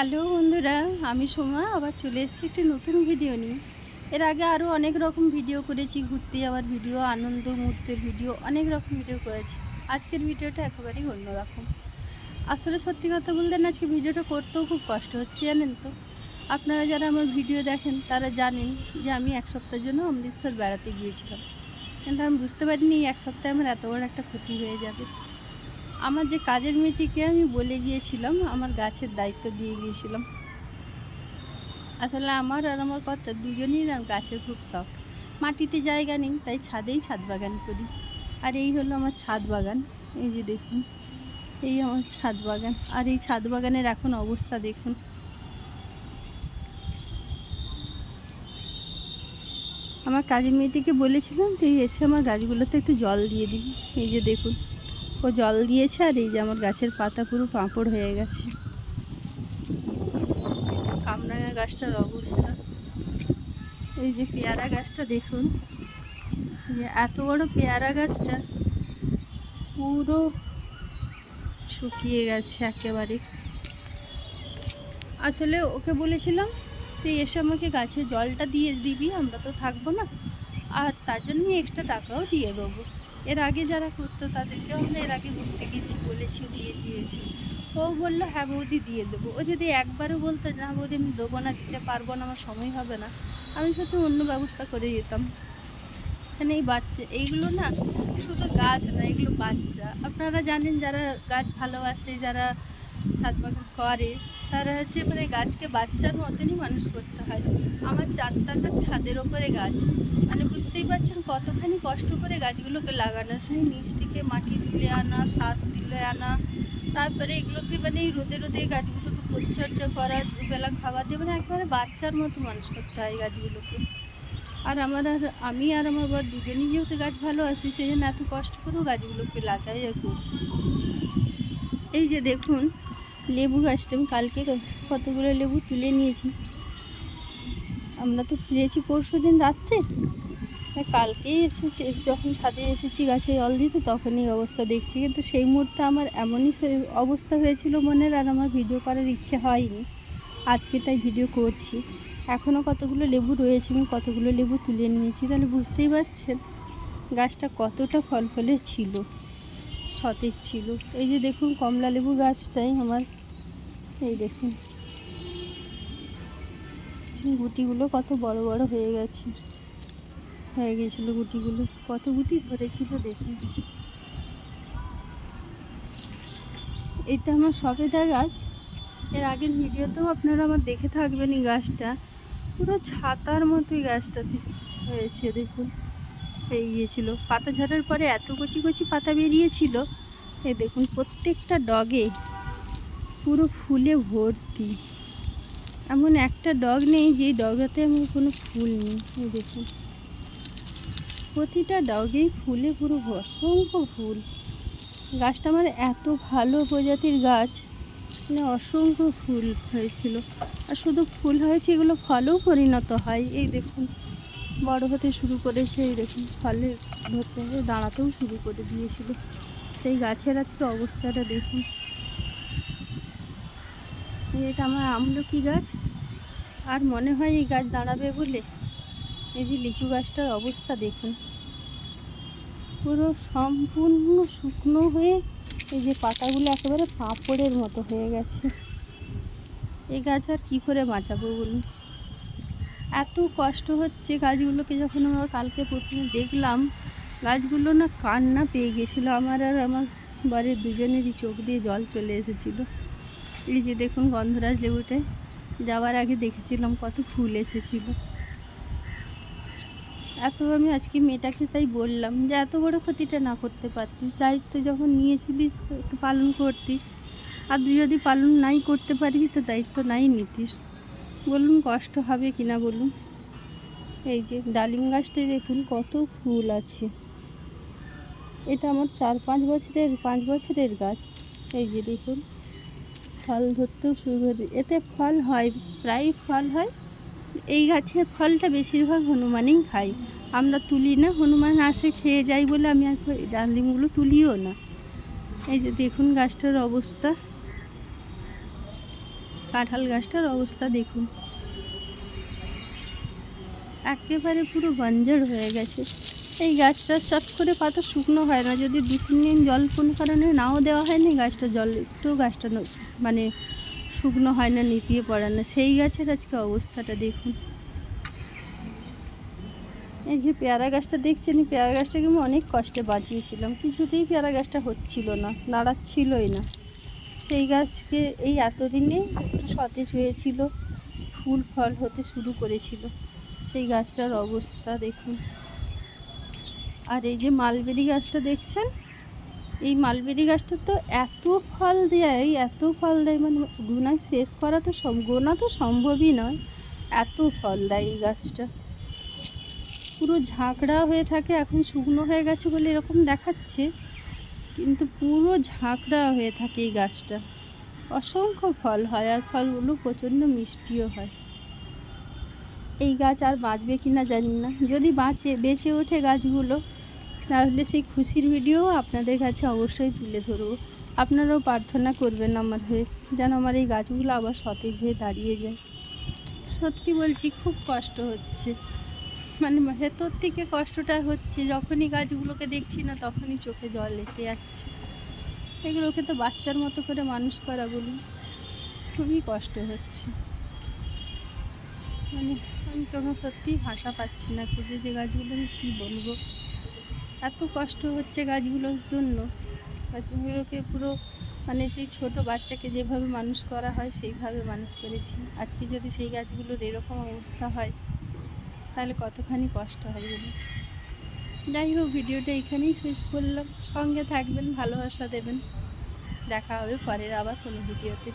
Hello বন্ধুরা, আমি সোমা, আবার চলে এসেছি একটি নতুন ভিডিও নিয়ে। এর আগে আরও অনেক রকম ভিডিও করেছি, ঘুরতে যাওয়ার ভিডিও আনন্দ মুহূর্তের ভিডিও অনেক রকম ভিডিও করেছি। আজকের ভিডিওটা একেবারেই অন্যরকম। আসলে সত্যি কথা বলতে না, আজকে ভিডিওটা করতেও খুব কষ্ট হচ্ছে, জানেন তো? আপনারা যারা আমার ভিডিও দেখেন, তারা জানেন যে আমি এক সপ্তাহের জন্য অমৃতসর বেড়াতে গিয়েছিলাম। কিন্তু আমি বুঝতে পারিনি এক সপ্তাহে আমার এত বড় একটা ক্ষতি হয়ে যাবে। আমার যে কাজের মেয়েটিকে আমি বলে গিয়েছিলাম, আমার গাছের দায়িত্ব দিয়ে গিয়েছিলাম। আসলে আমার আর আমার কথা দুজনেই আর গাছের খুব শখ। মাটিতে জায়গা নেই, তাই ছাদেই ছাদ বাগান করি। আর এই হলো আমার ছাদ বাগান, এই যে দেখুন, এই আমার ছাদ বাগান। আর এই ছাদ বাগানের এখন অবস্থা দেখুন। আমার কাজের মেয়েটিকে বলেছিলাম, তুই এসে আমার গাছগুলোতে একটু জল দিয়ে দিবি। এই যে দেখুন। ও জল দিয়েছে আর এই যে আমার গাছের পাতা পুরো পাঁপড় হয়ে গেছে। কামরাঙা গাছটার অবস্থা। এই যে পেয়ারা গাছটা দেখুন। যে এত বড় পেয়ারা গাছটা পুরো শুকিয়ে গেছে একেবারে। আসলে ওকে বলেছিলাম, তুই এসে আমাকে গাছে জলটা দিয়ে দিবি, আমরা তো থাকব না। আর তার জন্য এক্সট্রা টাকাও দিয়ে দেবো। এর আগে যারা করতো তাদেরকে আমরা এর আগে ঘুরতে গেছি, বলেছি, দিয়ে দিয়েছি। ও বলল হ্যাঁ বৌদি, দিয়ে দেবো। ও যদি একবারও বলতো না বৌদি, আমি দেবো না, দিতে পারব না, আমার সময় হবে না। আমি শুধু অন্য ব্যবস্থা করে যেতাম। এখানে এই বাচ্চা, এইগুলো না শুধু গাছ না, এগুলো বাচ্চা। আপনারা জানেন যারা গাছ ভালোবাসে, যারা ছাদ বাগান করে, তারা হচ্ছে মানে গাছকে বাচ্চার মতনই মানুষ করতে হয়। আমার চারটাকার ছাদের ওপরে গাছ। মানে বুঝতেই পারছেন কতখানি কষ্ট করে গাছগুলোকে লাগানো সেই নিচ থেকে মাটি তুলে আনা, সার তুলে আনা, তারপরে এগুলোকে মানে রোদে রোদে গাছগুলোকে পরিচর্যা করা, দুবেলা খাবার দিয়ে মানে একবারে বাচ্চার মতো মানুষ করতে হয় গাছগুলোকে। আর আমার আর আমি আর আমার বর দুজনেই যেহেতু গাছ ভালোবাসি, সেই জন্য এত কষ্ট করেও গাছগুলোকে লাগাই আর এই যে দেখুন লেবু গাছটা আমি কালকে কতগুলো লেবু তুলে নিয়েছি। আমরা তো ফিরেছি পরশু দিন রাত্রে কালকেই এসেছি, যখন ছাদে এসেছি গাছে জল দিতে, তখনই অবস্থা দেখছি। কিন্তু সেই মুহূর্তে আমার এমনই অবস্থা হয়েছিল মনের আর আমার ভিডিও করার ইচ্ছে হয়নি। আজকে তাই ভিডিও করছি। এখনও কতগুলো লেবু রয়েছে, আমি কতগুলো লেবু তুলে নিয়েছি, তাহলে বুঝতেই পারছেন গাছটা কতটা ফল ফলে ছিল, সতেজ ছিল। এই যে দেখুন কমলা লেবু গাছটাই আমার এই দেখুন। গুটিগুলো কত বড় বড় হয়ে গেছে। হয়ে গেছিল গুটিগুলো। কত গুটি ধরেছিল দেখুন। এটা আমার সবেদা গাছ। এর আগের ভিডিওতেও আপনারা আমার দেখে থাকবেন এই গাছটা। পুরো ছাতার মতোই গাছটাতে হয়েছে দেখুন। হয়ে গিয়েছিল। পাতা ঝরার পরে এত কচি কচি পাতা বেরিয়েছিল। এই দেখুন, প্রত্যেকটা ডগে পুরো ফুলে ভর্তি। এমন একটা ডগ নেই যে ডগাতে আমার কোনো ফুল নেই। দেখুন। প্রতিটা ডগেই ফুলে পুরো অসংখ্য ফুল। গাছটা আমার এত ভালো প্রজাতির গাছ মানে অসংখ্য ফুল হয়েছিল। আর শুধু ফুল হয়েছে, এগুলো ফলেও পরিণত হয়। এই দেখুন, বড় হতে শুরু করেছে। এই দেখুন, ফলে ধরতে দাঁড়াতেও শুরু করে দিয়েছিল। সেই গাছের আজকে অবস্থাটা দেখুন। এটা আমার আমলকি গাছ। আর মনে হয় এই গাছ দাঁড়াবে বলে। এই যে লিচু গাছটার অবস্থা দেখুন। পুরো সম্পূর্ণ শুকনো হয়ে এই যে পাতাগুলো একেবারে পাঁপড়ের মতো হয়ে গেছে। এই গাছ আর কী করে বাঁচাবো বলুন? এত কষ্ট হচ্ছে গাছগুলোকে যখন আমরা কালকে প্রথমে দেখলাম, গাছগুলো না কান্না পেয়ে গেছিল। আমার আর আমার বাড়ির দুজনেরই চোখ দিয়ে জল চলে এসেছিল। এই যে দেখুন গন্ধরাজ লেবুটায় যাওয়ার আগে দেখেছিলাম কত ফুল এসেছিল। এত আমি আজকে মেয়েটাকে তাই বললাম যে এত বড় ক্ষতিটা না করতে পারতিস দায়িত্ব যখন নিয়েছিলিস একটু পালন করতিস। আর তুই যদি পালন নাই করতে পারবি তো দায়িত্ব নাই নিতিস। বলুন কষ্ট হবে কি না বলুন? এই যে ডালিম গাছটায় দেখুন কত ফুল আছে। এটা আমার চার পাঁচ বছরের পাঁচ বছরের গাছ। এই যে দেখুন। ফল ধরতেও শুরু করে এতে ফল হয় প্রায় ফল হয়। এই গাছের ফলটা বেশিরভাগ হনুমানেই খাই আমরা তুলি না, হনুমান আসে, খেয়ে যাই বলে আমি আর ডালিমগুলো তুলিও না। এই যে দেখুন গাছটার অবস্থা। কাঁঠাল গাছটার অবস্থা দেখুন। একেবারে পুরো বাঞ্জার হয়ে গেছে। এই গাছটা চট করে পাতা শুকনো হয় না। যদি দু, তিন দিন জল কোনো কারণে নাও দেওয়া হয় না গাছটা জল একটু গাছটা মানে শুকনো হয় না, নিপিয়ে পড়ে না। সেই গাছের আজকে অবস্থাটা দেখুন। এই যে পেয়ারা গাছটা দেখছেন পেয়ারা গাছটাকে আমি অনেক কষ্টে বাঁচিয়েছিলাম। কিছুতেই পেয়ারা গাছটা হচ্ছিল না দাঁড়াচ্ছিলই না। সেই গাছকে এই এতদিনে একটু সতেজ হয়েছিল, ফুল, ফল হতে শুরু করেছিল। সেই গাছটার অবস্থা দেখুন। আর এই যে মালবেরি গাছটা দেখছেন? এই মালবেরি গাছটা তো এত ফল দেয়, এত ফল দেয় মানে গোনা শেষ করা তো সম, গোনা তো সম্ভবই নয়। এত ফল দেয় এই গাছটা। পুরো ঝাঁকড়া হয়ে থাকে, এখন শুকনো হয়ে গেছে বলে এরকম দেখাচ্ছে, কিন্তু পুরো ঝাঁকড়া হয়ে থাকে এই গাছটা। অসংখ্য ফল হয়, আর ফলগুলো প্রচণ্ড মিষ্টিও হয়। এই গাছ আর বাঁচবে কি না জানি না। যদি বাঁচে, বেঁচে ওঠে গাছগুলো তাহলে সেই খুশির ভিডিও আপনাদের কাছে অবশ্যই তুলে ধরবো। আপনারাও প্রার্থনা করবেন আমার হয়ে, যেন আমার এই গাছগুলো আবার সতেজ হয়ে দাঁড়িয়ে যায়। সত্যি বলছি, খুব কষ্ট হচ্ছে। মানে ভেতর থেকে কষ্টটা হচ্ছে, যখনই গাছগুলোকে দেখছি না, তখনই চোখে জল এসে যাচ্ছে। এগুলোকে তো বাচ্চার মতো করে মানুষ করা বলুন। খুবই কষ্ট হচ্ছে। মানে আমি কোনো সত্যিই ভাষা পাচ্ছি না খুঁজে যে গাছগুলো আমি কী বলব। এত কষ্ট হচ্ছে গাছগুলোর জন্য। গাছগুলোকে পুরো মানে সেই ছোট বাচ্চাকে যেভাবে মানুষ করা হয়, সেইভাবে মানুষ করেছি। আজকে যদি সেই গাছগুলোর এরকম অবস্থা হয়, তাহলে কতখানি কষ্ট হয় বলুন? যাই হোক, ভিডিওটা এখানেই শেষ করলাম। সঙ্গে থাকবেন, ভালোবাসা দেবেন। দেখা হবে পরের আবার কোনো ভিডিওতে।